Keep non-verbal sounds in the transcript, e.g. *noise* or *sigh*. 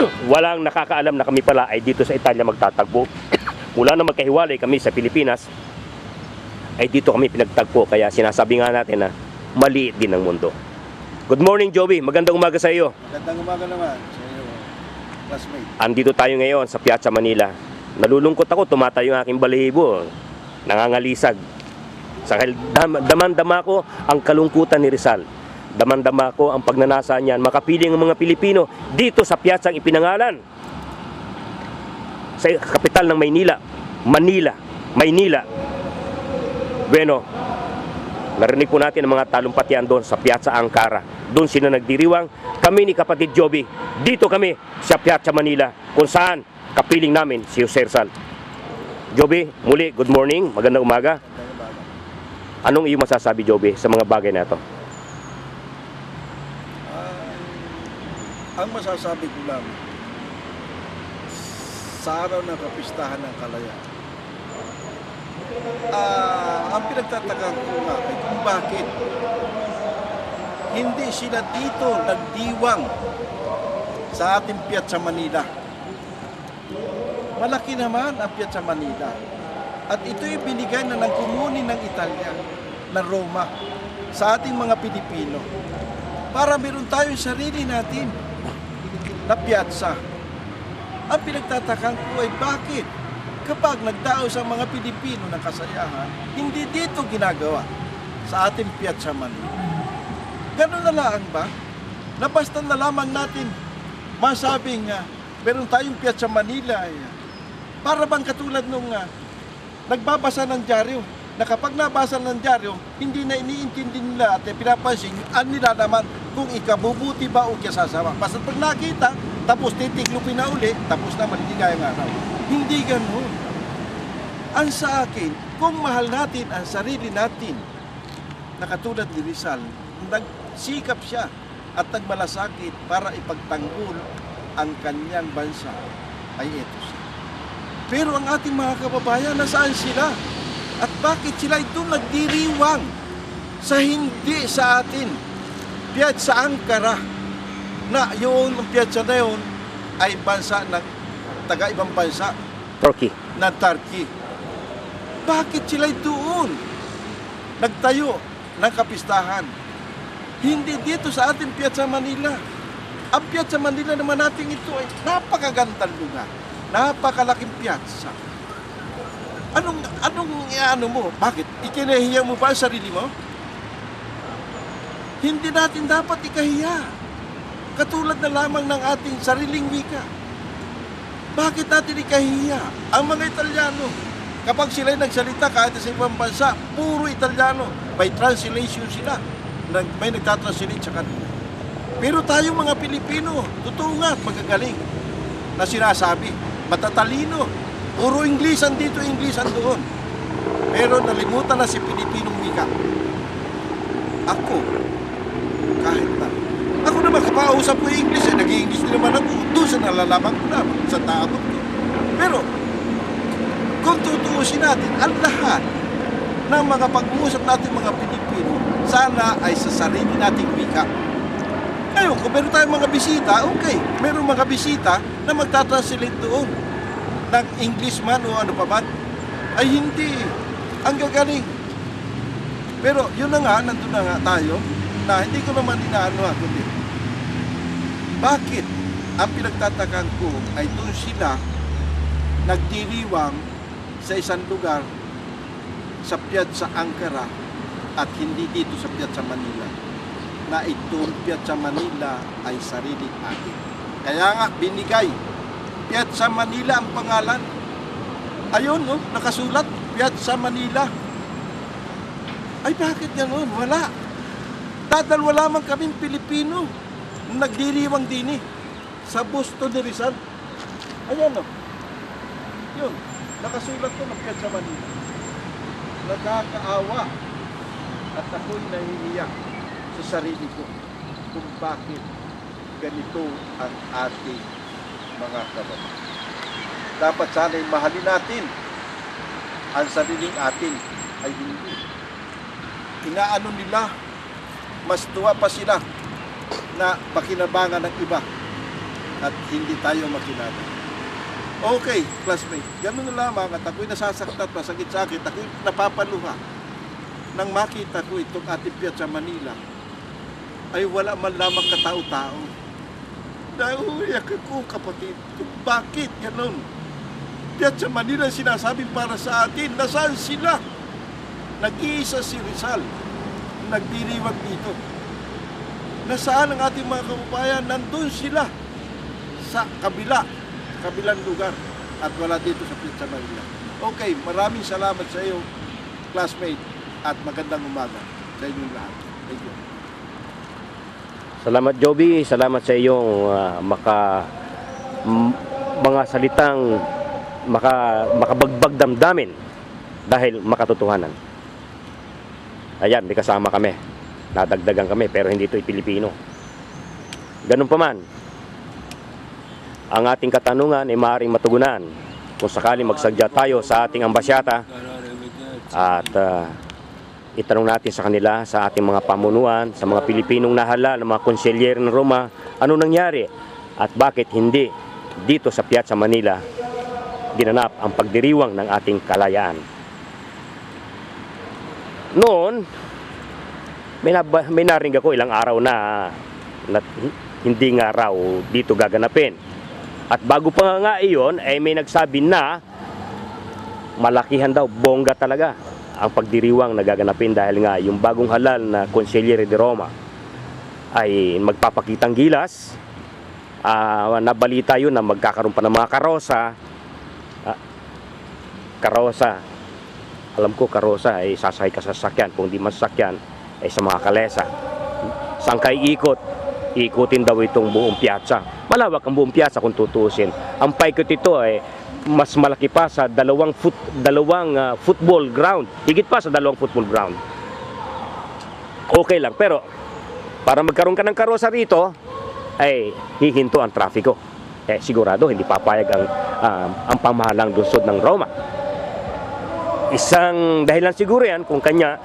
*coughs* Walang nakakaalam na kami pala ay dito sa Italia magtatagpo. *coughs* Mula na magkahiwalay kami sa Pilipinas, ay dito kami pinagtagpo. Kaya sinasabi nga natin na maliit din ang mundo. Good morning, Joey. Magandang umaga sa iyo. Gandang umaga naman sa iyo, classmate. Andito tayo ngayon sa Piazza Manila. Nalulungkot ako, tumatayo ang aking balahibo. Nangangalisag. Sa dam- daman-dama ko ang kalungkutan ni Rizal. Daman-dama ko ang pagnanasa niyan. Makapiling ang mga Pilipino dito sa piyatsang ipinangalan. Sa kapital ng Maynila. Manila. Maynila. Bueno, narinig po natin ang mga talumpatian doon sa Piazza Angkara. Doon sila nagdiriwang. Kami ni kapatid Joby, dito kami sa Piazza Manila kung saan kapiling namin si Jose Rizal. Joby, muli, good morning, magandang umaga. Anong iyong masasabi, Joby, sa mga bagay na ito? Ang masasabi ko lang, sa araw ng kapistahan ng kalayaan, ah, ang pinagtataka ko nga ay kung bakit hindi sila dito nagdiwang sa ating Piazza Manila. Malaki naman ang Piazza Manila. At ito'y binigay na ng komuni ng Italia, na Roma, sa ating mga Pilipino. Para meron tayong sarili natin na piazza. Ang pinagtatakan ko ay bakit kapag nagdao sa mga Pilipino ng kasayahan, hindi dito ginagawa sa ating Piazza Manila. Ganun na lang ba? Na basta na lamang natin masabing nga meron tayong Piazza Manila. eh, para bang katulad nung ah, nagbabasa ng dyaryo na kapag nabasa ng dyaryo, hindi na iniintindi nila at pinapansin ang nilalaman kung ikabubuti ba o ikasasama. Basta pag nakita, tapos titiklupin na uli, tapos na maligayang araw. Hindi ganun. Ang sa akin, kung mahal natin ang sarili natin, na katulad ni Rizal, nagsikap siya at nagmalasakit para ipagtanggol ang kanyang bansa, ay ito siya. Pero ang ating mga kababayan, nasaan sila? At bakit sila ito nagdiriwang sa hindi sa atin? Piazza Ankara na yun, ang piazza na yun ay bansa ng taga ibang bansa Turkey. na Turkey. Bakit sila doon nagtayo ng kapistahan? Hindi dito sa ating Piazza Manila. Ang Piazza Manila naman natin ito ay napakagandang lugar. Napakalaking piazza. Anong, anong ano mo? Bakit? Ikinahiya mo ba ang sarili mo? Hindi natin dapat ikahiya. Katulad na lamang ng ating sariling wika. Bakit natin ikahiya? Ang mga Italiano, kapag sila'y nagsalita kahit sa ibang bansa, puro Italiano. May translation sila. Nag, may nagtatranslate sa kanila. Pero tayo mga Pilipino, totoo nga magagaling na sinasabi. Matatalino. Puro English ang dito, English ang doon. Pero nalimutan na si Pilipinong wika. Ako, kahit na. Ako naman, kapausap ko English, eh, nag-English din naman ako. Doon sa nalalaman ko na, sa taabot ko. Pero, kung tutuusin natin, ang lahat ng mga pag-uusap natin mga Pilipino, sana ay sa sarili nating wika. Ngayon, kung meron tayong mga bisita, okay. Meron mga bisita na magtatranslate doon ng English man o ano pa man, ay hindi. Ang gagaling. Pero yun na nga, nandun na nga tayo, na hindi ko naman inaano ha, kundi, bakit ang pinagtatakan ko ay doon sila nagdiriwang sa isang lugar sa Piazza Ankara at hindi dito sa Piazza Manila na itong Piazza Manila ay sarili atin. Kaya nga binigay Piazza Manila ang pangalan. Ayun, no, nakasulat Piazza Manila. Ay bakit ganoon? Wala. Dadalwa lamang kaming Pilipino na nagdiriwang dini sa Busto de Rizal. Ayan no. Yun, nakasulat to ng Piazza Manila. Nakakaawa at ako'y nahihiya sa sarili ko kung bakit ganito ang ating mga kababayan. Dapat sana'y mahalin natin ang sariling atin ay hindi. Inaano nila, mas tuwa pa sila na pakinabangan ng iba. at hindi tayo makinaba. Okay, classmate, ganun lamang at ako'y nasasaktan at masakit sa akin, ako'y napapaluha nang makita ko itong ating Piazza Manila ay wala man lamang katao-tao. Nauuyak ako kapatid, bakit ganun? Piazza Manila ang sinasabi para sa atin, nasaan sila? Nag-iisa si Rizal, nagdiriwag dito. Nasaan ang ating mga kababayan? Nandun sila sa kabila, kabilang lugar at wala dito sa Piazza Manila. Okay, maraming salamat sa iyo, classmate, at magandang umaga sa inyong lahat. Thank you. Salamat Joby, salamat sa iyong ah, maka mga salitang maka makabagbag damdamin dahil makatotohanan. Ayan, may kasama kami. Nadagdagan kami pero hindi ito Pilipino. Ganun pa man. Ang ating katanungan ay maaaring matugunan kung sakali magsadya tayo sa ating ambasyata at ah, itanong natin sa kanila, sa ating mga pamunuan, sa mga Pilipinong nahala, ng mga konselyer ng Roma, ano nangyari at bakit hindi dito sa Piazza Manila ginanap ang pagdiriwang ng ating kalayaan. Noon, may, nab- may narinig ako ilang araw na, na hindi nga raw dito gaganapin. At bago pa nga iyon, ay may nagsabi na malakihan daw, bongga talaga ang pagdiriwang na gaganapin dahil nga yung bagong halal na Consigliere de Roma ay magpapakitang gilas. Ah, nabalita yun na magkakaroon pa ng mga karosa. Ah, karosa. Alam ko karosa ay sasakay ka sa sasakyan. Kung di masasakyan ay sa mga kalesa. Saan kay ikot? Ikutin daw itong buong piazza. Malawak ang buong piazza kung tutuusin. Ang paikot ito ay mas malaki pa sa dalawang foot, dalawang ah, football ground. Higit pa sa dalawang football ground. Okay lang, pero para magkaroon ka ng karosa rito, ay hihinto ang trafiko. Eh, sigurado hindi papayag ang, ah, ang pamahalang lungsod ng Roma. Isang dahilan siguro yan kung kanya